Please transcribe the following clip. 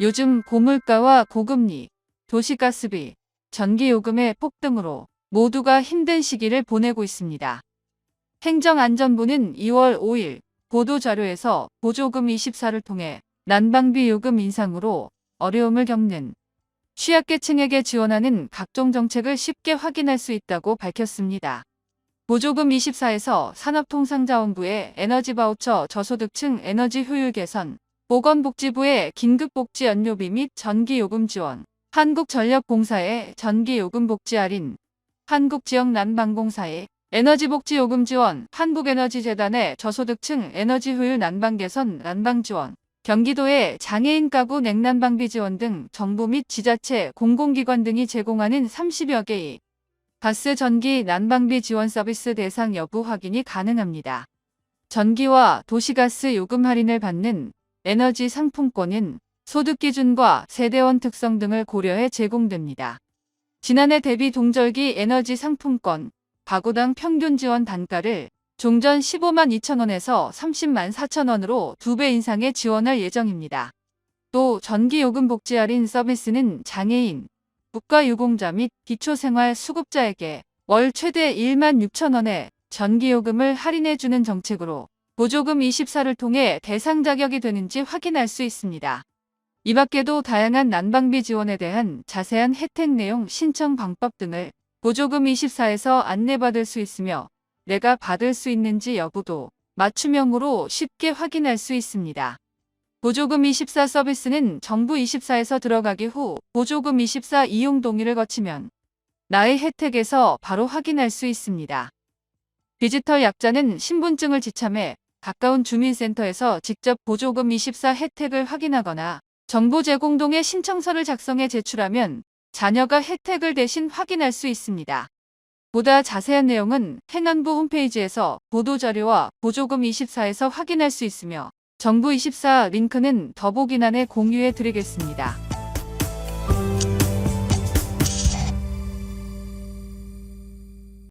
요즘 고물가와 고금리, 도시가스비, 전기요금의 폭등으로 모두가 힘든 시기를 보내고 있습니다. 행정안전부는 2월 5일 보도자료에서 보조금 24를 통해 난방비 요금 인상으로 어려움을 겪는 취약계층에게 지원하는 각종 정책을 쉽게 확인할 수 있다고 밝혔습니다. 보조금 24에서 산업통상자원부의 에너지 바우처 저소득층 에너지 효율 개선, 보건복지부의 긴급복지 연료비 및 전기요금 지원, 한국전력공사의 전기요금 복지 할인, 한국지역난방공사의 에너지복지요금 지원, 한국에너지재단의 저소득층 에너지 효율 난방 개선 난방 지원, 경기도의 장애인 가구 냉난방비 지원 등 정부 및 지자체, 공공기관 등이 제공하는 30여 개의 가스 전기 난방비 지원 서비스 대상 여부 확인이 가능합니다. 전기와 도시가스 요금 할인을 받는 에너지 상품권은 소득 기준과 세대원 특성 등을 고려해 제공됩니다. 지난해 대비 동절기 에너지 상품권 가구당 평균 지원 단가를 종전 15만 2천원에서 30만 4천원으로 2배 인상해 지원할 예정입니다. 또 전기요금 복지 할인 서비스는 장애인, 국가유공자 및 기초생활 수급자에게 월 최대 1만 6천원의 전기요금을 할인해주는 정책으로 보조금 24를 통해 대상 자격이 되는지 확인할 수 있습니다. 이 밖에도 다양한 난방비 지원에 대한 자세한 혜택 내용 신청 방법 등을 보조금 24에서 안내받을 수 있으며 내가 받을 수 있는지 여부도 맞춤형으로 쉽게 확인할 수 있습니다. 보조금 24 서비스는 정부 24에서 들어가기 후 보조금 24 이용 동의를 거치면 나의 혜택에서 바로 확인할 수 있습니다. 디지털 약자는 신분증을 지참해 가까운 주민센터에서 직접 보조금 24 혜택을 확인하거나 정보 제공 동의 신청서를 작성해 제출하면 자녀가 혜택을 대신 확인할 수 있습니다. 보다 자세한 내용은 행안부 홈페이지에서 보도자료와 보조금 24에서 확인할 수 있으며 정부 24 링크는 더보기란에 공유해 드리겠습니다.